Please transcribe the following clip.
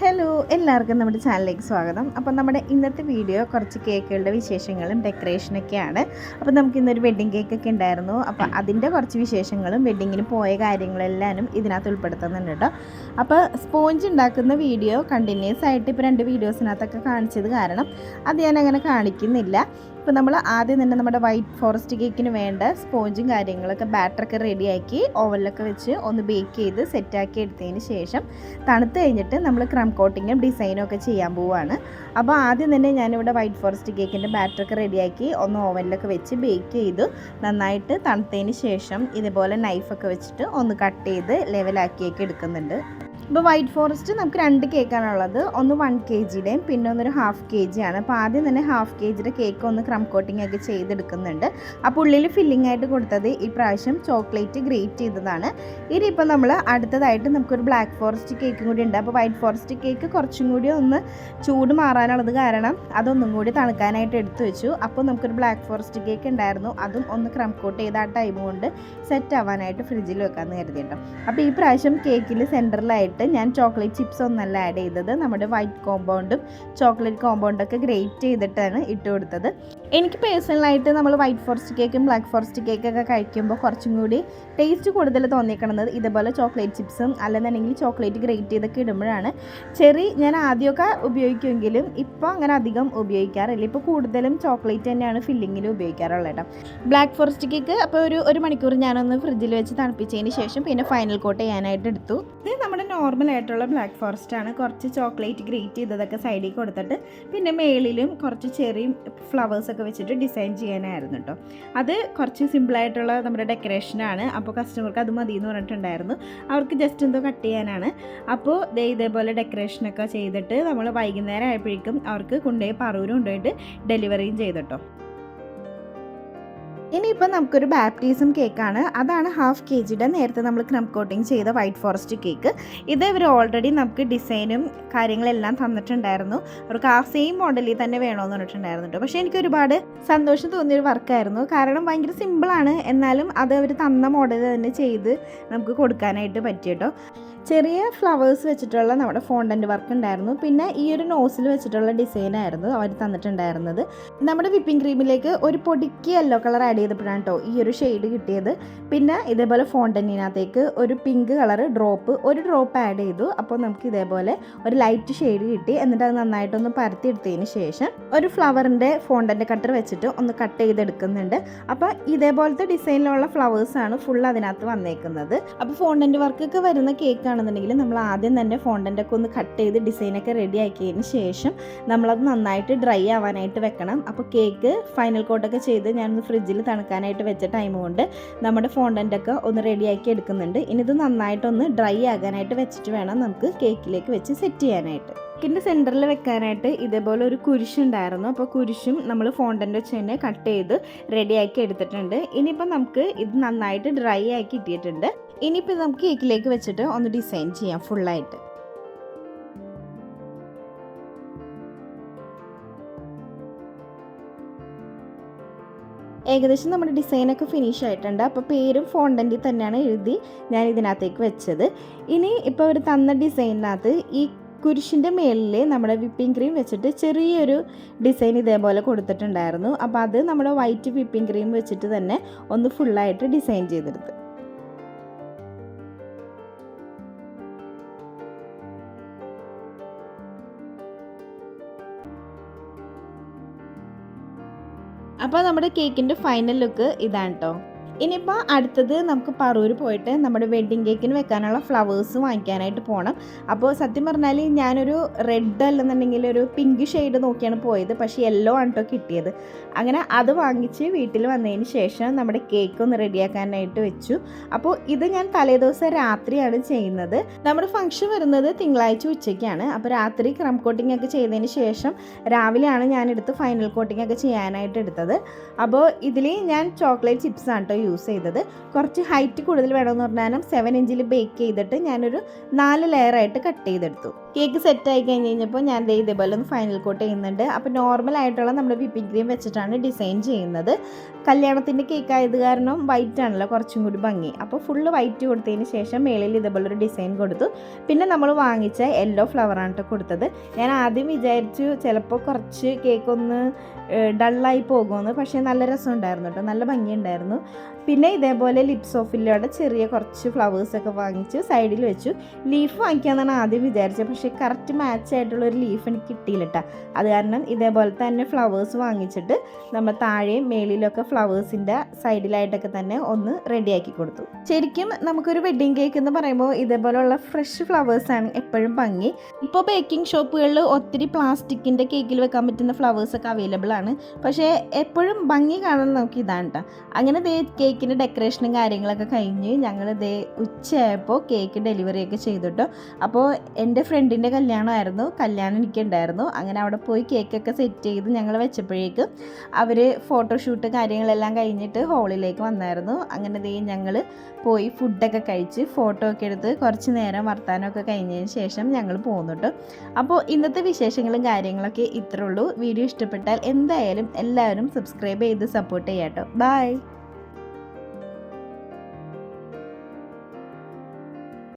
Hello എല്ലാവർക്കും നമ്മുടെ ചാനലിലേക്ക് സ്വാഗതം. അപ്പോൾ നമ്മുടെ ഇന്നത്തെ വീഡിയോ കുറച്ച് കേക്കുകളുടെ വിശേഷങ്ങളും ഡെക്കറേഷനൊക്കെയാണ് അപ്പോൾ നമുക്ക് ഇന്നൊരു വെഡ്ഡിങ് കേക്കൊക്കെ ഉണ്ടായിരുന്നു. അപ്പോൾ അതിന്റെ കുറച്ച് വിശേഷങ്ങളും വെഡ്ഡിങ്ങിന് പോയ കാര്യങ്ങളെല്ലാനും ഇതിനകത്ത് ഉൾപ്പെടുത്തുന്നുണ്ട് കേട്ടോ. അപ്പോൾ സ്പോഞ്ച് ഉണ്ടാക്കുന്ന വീഡിയോ കണ്ടിന്യൂസ് ആയിട്ട് ഇപ്പോൾ രണ്ട് വീഡിയോസിനകത്തൊക്കെ കാണിച്ചത് കാരണം അത് ഞാൻ അങ്ങനെ കാണിക്കുന്നില്ല. ഇപ്പോൾ നമ്മൾ ആദ്യം തന്നെ നമ്മുടെ വൈറ്റ് ഫോറസ്റ്റ് കേക്കിന് വേണ്ട സ്പോഞ്ചും കാര്യങ്ങളൊക്കെ ബാറ്ററൊക്കെ റെഡിയാക്കി ഓവനിലൊക്കെ വെച്ച് ഒന്ന് ബേക്ക് ചെയ്ത് സെറ്റാക്കി എടുത്തതിന് ശേഷം തണുത്ത് കഴിഞ്ഞിട്ട് നമ്മൾ ക്രം കോട്ടിങ്ങും ഡിസൈനും ഒക്കെ ചെയ്യാൻ പോവുകയാണ് അപ്പോൾ ആദ്യം തന്നെ ഞാനിവിടെ വൈറ്റ് ഫോറസ്റ്റ് കേക്കിന്റെ ബാറ്ററൊക്കെ റെഡിയാക്കി ഒന്ന് ഓവനിലൊക്കെ വെച്ച് ബേക്ക് ചെയ്തു നന്നായിട്ട് തണുത്തതിന് ശേഷം ഇതുപോലെ നൈഫൊക്കെ വെച്ചിട്ട് ഒന്ന് കട്ട് ചെയ്ത് ലെവലാക്കിയൊക്കെ എടുക്കുന്നുണ്ട്. ഇപ്പോൾ വൈറ്റ് ഫോറസ്റ്റ് നമുക്ക് രണ്ട് കേക്കാണുള്ളത് ഒന്ന് വൺ കെ ജിയുടെയും പിന്നെ ഒന്നൊരു ഹാഫ് കെ ജി ആണ് അപ്പോൾ ആദ്യം തന്നെ ഹാഫ് കെ ജിയുടെ കേക്ക് ഒന്ന് ക്രം കോട്ടിംഗ് ഒക്കെ ചെയ്തെടുക്കുന്നുണ്ട്. അപ്പോൾ ഉള്ളിൽ ഫില്ലിംഗ് ആയിട്ട് കൊടുത്തത് ഈ പ്രാവശ്യം ചോക്ലേറ്റ് ഗ്രേറ്റ് ചെയ്തതാണ്. ഇനി ഇപ്പോൾ നമ്മൾ അടുത്തതായിട്ട് നമുക്കൊരു ബ്ലാക്ക് ഫോറസ്റ്റ് കേക്കും കൂടി ഉണ്ട്. അപ്പോൾ വൈറ്റ് ഫോറസ്റ്റ് കേക്ക് കുറച്ചും കൂടി ഒന്ന് ചൂട് മാറാനുള്ളത് കാരണം അതൊന്നും കൂടി തണുക്കാനായിട്ട് എടുത്തു വെച്ചു. അപ്പോൾ നമുക്കൊരു ബ്ലാക്ക് ഫോറസ്റ്റ് കേക്ക് ഉണ്ടായിരുന്നു. അതും ഒന്ന് ക്രം കോട്ട് ചെയ്ത് ആ ടൈം കൊണ്ട് സെറ്റ് ആവാനായിട്ട് ഫ്രിഡ്ജിൽ വെക്കാമെന്ന് കരുതിയിട്ടുണ്ടോ അപ്പോൾ ഈ പ്രാവശ്യം കേക്കിൽ സെന്ററിലായിട്ട് ഞാൻ ചോക്ലേറ്റ് ചിപ്സ് ഒന്നല്ല ആഡ് ചെയ്തത്. നമ്മുടെ വൈറ്റ് കോമ്പൗണ്ടും ചോക്ലേറ്റ് കോമ്പൗണ്ടൊക്കെ ഗ്രേറ്റ് ചെയ്തിട്ടാണ് ഇട്ട് കൊടുത്തത്. എനിക്ക് പേഴ്സണലായിട്ട് നമ്മൾ വൈറ്റ് ഫോറസ്റ്റ് കേക്കും ബ്ലാക്ക് ഫോറസ്റ്റ് കേക്കൊക്കെ കഴിക്കുമ്പോൾ കുറച്ചും കൂടി ടേസ്റ്റ് കൂടുതൽ തോന്നിക്കണത് ഇതുപോലെ ചോക്ലേറ്റ് ചിപ്സും അല്ലെന്നുണ്ടെങ്കിൽ ചോക്ലേറ്റ് ഗ്രേറ്റ് ചെയ്തൊക്കെ ഇടുമ്പോഴാണ്. ചെറി ഞാൻ ആദ്യമൊക്കെ ഉപയോഗിക്കുമെങ്കിലും ഇപ്പോൾ അങ്ങനെ അധികം ഉപയോഗിക്കാറില്ല. ഇപ്പോൾ കൂടുതലും ചോക്ലേറ്റ് തന്നെയാണ് ഫില്ലിങ്ങിൽ ഉപയോഗിക്കാറുള്ളത് കേട്ടോ ബ്ലാക്ക് ഫോറസ്റ്റ് കേക്ക് അപ്പോൾ ഒരു ഒരു മണിക്കൂർ ഞാനൊന്ന് ഫ്രിഡ്ജിൽ വെച്ച് തണുപ്പിച്ചതിന് ശേഷം പിന്നെ ഫൈനൽ കോട്ട് ചെയ്യാനായിട്ട് എടുത്തു. ഇത് നമ്മുടെ നോർമൽ ആയിട്ടുള്ള ബ്ലാക്ക് ഫോറസ്റ്റ് ആണ്. കുറച്ച് ചോക്ലേറ്റ് ഗ്രേറ്റ് ചെയ്തതൊക്കെ സൈഡിൽ കൊടുത്തിട്ട് പിന്നെ മേളിലും കുറച്ച് ചെറിയ ഫ്ലവേഴ്സൊക്കെ വെച്ചിട്ട് ഡിസൈൻ ചെയ്യാനായിരുന്നു കേട്ടോ അത് കുറച്ച് സിമ്പിളായിട്ടുള്ള നമ്മുടെ ഡെക്കറേഷനാണ് അപ്പോൾ കസ്റ്റമർക്ക് അത് മതി എന്ന് പറഞ്ഞിട്ടുണ്ടായിരുന്നു. അവർക്ക് ജസ്റ്റ് എന്തോ കട്ട് ചെയ്യാനാണ്. അപ്പോൾ ദേ ഇതേപോലെ ഡെക്കറേഷനൊക്കെ ചെയ്തിട്ട് നമ്മൾ വൈകുന്നേരം ആയപ്പോഴേക്കും അവർക്ക് കൊണ്ടുപോയി പറൂരും കൊണ്ടുപോയിട്ട് ഡെലിവറിയും ചെയ്തിട്ടോ ഇനിയിപ്പോൾ നമുക്കൊരു ബാപ്റ്റിസം കേക്കാണ് അതാണ് ഹാഫ് കെ ജിയുടെ നേരത്തെ നമ്മൾ ക്രം കോട്ടിങ് ചെയ്ത വൈറ്റ് ഫോറസ്റ്റ് കേക്ക് ഇത് ഇവർ ഓൾറെഡി നമുക്ക് ഡിസൈനും കാര്യങ്ങളെല്ലാം തന്നിട്ടുണ്ടായിരുന്നു. അവർക്ക് ആ സെയിം മോഡലിൽ തന്നെ വേണമെന്ന് പറഞ്ഞിട്ടുണ്ടായിരുന്നു പക്ഷേ എനിക്ക് ഒരുപാട് സന്തോഷം തോന്നിയൊരു വർക്കായിരുന്നു കാരണം ഭയങ്കര സിമ്പിളാണ് എന്നാലും അത് അവർ തന്ന മോഡൽ തന്നെ ചെയ്ത് നമുക്ക് കൊടുക്കാനായിട്ട് പറ്റിയിട്ടോ. ചെറിയ ഫ്ലവേഴ്സ് വെച്ചിട്ടുള്ള നമ്മുടെ ഫോണ്ടന്റ് വർക്ക് ഉണ്ടായിരുന്നു. പിന്നെ ഈ ഒരു നോസിൽ വെച്ചിട്ടുള്ള ഡിസൈനായിരുന്നു അവർ തന്നിട്ടുണ്ടായിരുന്നത്. നമ്മുടെ വിപ്പിംഗ് ക്രീമിലേക്ക് ഒരു പൊടിക്ക് യെല്ലോ കളർ ആഡ് ചെയ്തപ്പോഴാണ് കേട്ടോ ഈ ഒരു ഷെയ്ഡ് കിട്ടിയത്. പിന്നെ ഇതേപോലെ ഫോണ്ടനിനകത്തേക്ക് ഒരു പിങ്ക് കളർ ഡ്രോപ്പ് ഒരു ഡ്രോപ്പ് ആഡ് ചെയ്തു. അപ്പോൾ നമുക്ക് ഇതേപോലെ ഒരു ലൈറ്റ് ഷെയ്ഡ് കിട്ടി. എന്നിട്ട് അത് നന്നായിട്ടൊന്ന് പരത്തിയെടുത്തതിന് ശേഷം ഒരു ഫ്ലവറിന്റെ ഫോണ്ടന്റെ കട്ടർ വെച്ചിട്ട് ഒന്ന് കട്ട് ചെയ്തെടുക്കുന്നുണ്ട്. അപ്പോൾ ഇതേപോലത്തെ ഡിസൈനിലുള്ള ഫ്ലവേഴ്സാണ് ഫുൾ അതിനകത്ത് വന്നേക്കുന്നത്. അപ്പോൾ ഫോണ്ടന്റ് വർക്കൊക്കെ വരുന്ന കേക്ക് ആണെന്നുണ്ടെങ്കിൽ നമ്മൾ ആദ്യം തന്നെ ഫോണ്ടന്റ് ഒക്കെ ഒന്ന് കട്ട് ചെയ്ത് ഡിസൈനൊക്കെ റെഡി ആക്കിയതിന് ശേഷം നമ്മളത് നന്നായിട്ട് ഡ്രൈ ആവാനായിട്ട് വെക്കണം. അപ്പോൾ കേക്ക് ഫൈനൽ കോട്ടൊക്കെ ചെയ്ത് ഞാനൊന്ന് ഫ്രിഡ്ജിൽ തണുക്കാനായിട്ട് വെച്ച ടൈം കൊണ്ട് നമ്മുടെ ഫോണ്ടന്റൊക്കെ ഒന്ന് റെഡിയാക്കി എടുക്കുന്നുണ്ട്. ഇനി ഇത് നന്നായിട്ടൊന്ന് ഡ്രൈ ആകാനായിട്ട് വെച്ചിട്ട് വേണം നമുക്ക് കേക്കിലേക്ക് വെച്ച് സെറ്റ് ചെയ്യാനായിട്ട്. കേക്കിന്റെ സെന്ററിൽ വെക്കാനായിട്ട് ഇതേപോലെ ഒരു കുരിശുണ്ടായിരുന്നു അപ്പോൾ കുരിശും നമ്മൾ ഫോണ്ടന്റ് വെച്ച് തന്നെ കട്ട് ചെയ്ത് റെഡിയാക്കി എടുത്തിട്ടുണ്ട്. ഇനിയിപ്പോൾ നമുക്ക് ഇത് നന്നായിട്ട് ഡ്രൈ ആക്കി കിട്ടിയിട്ടുണ്ട്. ഇനിയിപ്പോൾ നമുക്ക് കേക്കിലേക്ക് വെച്ചിട്ട് ഒന്ന് ഡിസൈൻ ചെയ്യാം ഫുള്ളായിട്ട് ഏകദേശം നമ്മുടെ ഡിസൈനൊക്കെ ഫിനിഷ് ആയിട്ടുണ്ട്. അപ്പോൾ പേരും ഫോണ്ടന്റിൽ തന്നെയാണ് എഴുതി ഞാൻ ഇതിനകത്തേക്ക് വെച്ചത്. ഇനി ഇപ്പോൾ അവർ തന്ന ഡിസൈനിനകത്ത് ഈ കുരിശിന്റെ മേളിൽ നമ്മുടെ വിപ്പിംഗ് ക്രീം വെച്ചിട്ട് ചെറിയൊരു ഡിസൈൻ ഇതേപോലെ കൊടുത്തിട്ടുണ്ടായിരുന്നു. അപ്പോൾ അത് നമ്മുടെ വൈറ്റ് വിപ്പിംഗ് ക്രീം വെച്ചിട്ട് തന്നെ ഒന്ന് ഫുള്ളായിട്ട് ഡിസൈൻ ചെയ്തെടുത്ത്. അപ്പോൾ നമ്മുടെ കേക്കിന്റെ ഫൈനൽ ലുക്ക് ഇതാണ് കേട്ടോ ഇനിയിപ്പോൾ അടുത്തത് നമുക്ക് പറൂർ പോയിട്ട് നമ്മുടെ വെഡ്ഡിങ് കേക്കിന് വെക്കാനുള്ള ഫ്ലവേഴ്സ് വാങ്ങിക്കാനായിട്ട് പോകണം അപ്പോൾ സത്യം പറഞ്ഞാൽ ഞാനൊരു റെഡ് അല്ലെന്നുണ്ടെങ്കിൽ ഒരു പിങ്ക് ഷെയ്ഡ് നോക്കിയാണ് പോയത്. പക്ഷേ യെല്ലോ ആണ് കേട്ടോ കിട്ടിയത്. അങ്ങനെ അത് വാങ്ങിച്ച് വീട്ടിൽ വന്നതിന് ശേഷം നമ്മുടെ കേക്ക് ഒന്ന് റെഡിയാക്കാനായിട്ട് വെച്ചു. അപ്പോൾ ഇത് ഞാൻ തലേദിവസം രാത്രിയാണ് ചെയ്യുന്നത്. നമ്മുടെ ഫംഗ്ഷൻ വരുന്നത് തിങ്കളാഴ്ച ഉച്ചയ്ക്കാണ്. അപ്പോൾ രാത്രി ക്രം കോട്ടിംഗ് ഒക്കെ ചെയ്തതിന് ശേഷം രാവിലെയാണ് ഞാൻ എടുത്ത് ഫൈനൽ കോട്ടിംഗ് ഒക്കെ ചെയ്യാനായിട്ട് എടുത്തത്. അപ്പോൾ ഇതിൽ ഞാൻ ചോക്ലേറ്റ് ചിപ്സ് ആണ് കേട്ടോ യൂസ് ചെയ്തത്. കുറച്ച് ഹൈറ്റ് കൂടുതൽ വേണമെന്ന് പറഞ്ഞാലും സെവൻ ഇഞ്ചിൽ ബേക്ക് ചെയ്തിട്ട് ഞാനൊരു നാല് ലെയറായിട്ട് കട്ട് ചെയ്തെടുത്തു. കേക്ക് സെറ്റ് ആയി കഴിഞ്ഞ് കഴിഞ്ഞപ്പോൾ ഞാൻ ഇതേപോലെ ഒന്ന് ഫൈനൽ കോട്ട് ചെയ്യുന്നുണ്ട്. അപ്പോൾ നോർമൽ ആയിട്ടുള്ള നമ്മൾ വിപ്പിംഗ് ക്രീം വെച്ചിട്ടാണ് ഡിസൈൻ ചെയ്യുന്നത്. കല്യാണത്തിന്റെ കേക്ക് ആയത് കാരണം വൈറ്റ് ആണല്ലോ കുറച്ചും കൂടി ഭംഗി. അപ്പോൾ ഫുള്ള് വൈറ്റ് കൊടുത്തതിന് ശേഷം മേളിൽ ഇതേപോലെ ഒരു ഡിസൈൻ കൊടുത്തു. പിന്നെ നമ്മൾ വാങ്ങിച്ച യെല്ലോ ഫ്ലവറാണ് കേട്ടോ കൊടുത്തത്. ഞാൻ ആദ്യം വിചാരിച്ചു ചിലപ്പോൾ കുറച്ച് കേക്ക് ഒന്ന് ഡള്ളായി പോകുമെന്ന്. പക്ഷേ നല്ല രസം ഉണ്ടായിരുന്നു കേട്ടോ നല്ല ഭംഗിയുണ്ടായിരുന്നു. പിന്നെ ഇതേപോലെ ലിപ്സ് ഓഫിലൂടെ ചെറിയ കുറച്ച് ഫ്ലവേഴ്സൊക്കെ വാങ്ങിച്ച് സൈഡിൽ വെച്ചു. ലീഫ് വാങ്ങിക്കാമെന്നാണ് ആദ്യം വിചാരിച്ചത് പക്ഷേ കറക്റ്റ് മാച്ച് ആയിട്ടുള്ള ഒരു ലീഫ് എനിക്ക് കിട്ടിയില്ല കേട്ടോ അത് കാരണം ഇതേപോലെ തന്നെ ഫ്ലവേഴ്സ് വാങ്ങിച്ചിട്ട് നമ്മൾ താഴെയും മേളിലൊക്കെ ഫ്ലവേഴ്സിന്റെ സൈഡിലായിട്ടൊക്കെ തന്നെ ഒന്ന് റെഡിയാക്കി കൊടുത്തു. ശരിക്കും നമുക്കൊരു വെഡ്ഡിങ് കേക്ക് എന്ന് പറയുമ്പോൾ ഇതേപോലെയുള്ള ഫ്രഷ് ഫ്ലവേഴ്സാണ് എപ്പോഴും ഭംഗി. ഇപ്പോൾ ബേക്കിംഗ് ഷോപ്പുകളിൽ ഒത്തിരി പ്ലാസ്റ്റിക്കിന്റെ കേക്കിൽ വെക്കാൻ പറ്റുന്ന ഫ്ലവേഴ്സൊക്കെ അവൈലബിൾ ആണ്. പക്ഷേ എപ്പോഴും ഭംഗി കാണാൻ നമുക്ക് ഇതാണ് കേട്ടോ അങ്ങനെ ദേ കേക്കിന്റെ ഡെക്കറേഷനും കാര്യങ്ങളൊക്കെ കഴിഞ്ഞ് ഞങ്ങൾ ഇതേ ഉച്ചയായപ്പോൾ കേക്ക് ഡെലിവറി ഒക്കെ ചെയ്തിട്ടോ. അപ്പോൾ എന്റെ ഫ്രണ്ടിന്റെ കല്യാണമായിരുന്നു കല്യാണം എനിക്കുണ്ടായിരുന്നു. അങ്ങനെ അവിടെ പോയി കേക്കൊക്കെ സെറ്റ് ചെയ്ത് ഞങ്ങൾ വെച്ചപ്പോഴേക്ക് അവർ ഫോട്ടോഷൂട്ട് കാര്യങ്ങളെല്ലാം കഴിഞ്ഞിട്ട് ഹോളിലേക്ക് വന്നായിരുന്നു. അങ്ങനെ ദേ ഞങ്ങൾ പോയി ഫുഡൊക്കെ കഴിച്ച് ഫോട്ടോ ഒക്കെ എടുത്ത് കുറച്ച് നേരം വർത്താനമൊക്കെ കഴിഞ്ഞതിന് ശേഷം ഞങ്ങൾ പോന്നിട്ടു അപ്പോൾ ഇന്നത്തെ വിശേഷങ്ങളും കാര്യങ്ങളൊക്കെ ഇത്രയുള്ളൂ വീഡിയോ ഇഷ്ടപ്പെട്ടാൽ എന്തായാലും എല്ലാവരും സബ്സ്ക്രൈബ് ചെയ്ത് സപ്പോർട്ട് ചെയ്യാട്ടോ. ബൈ.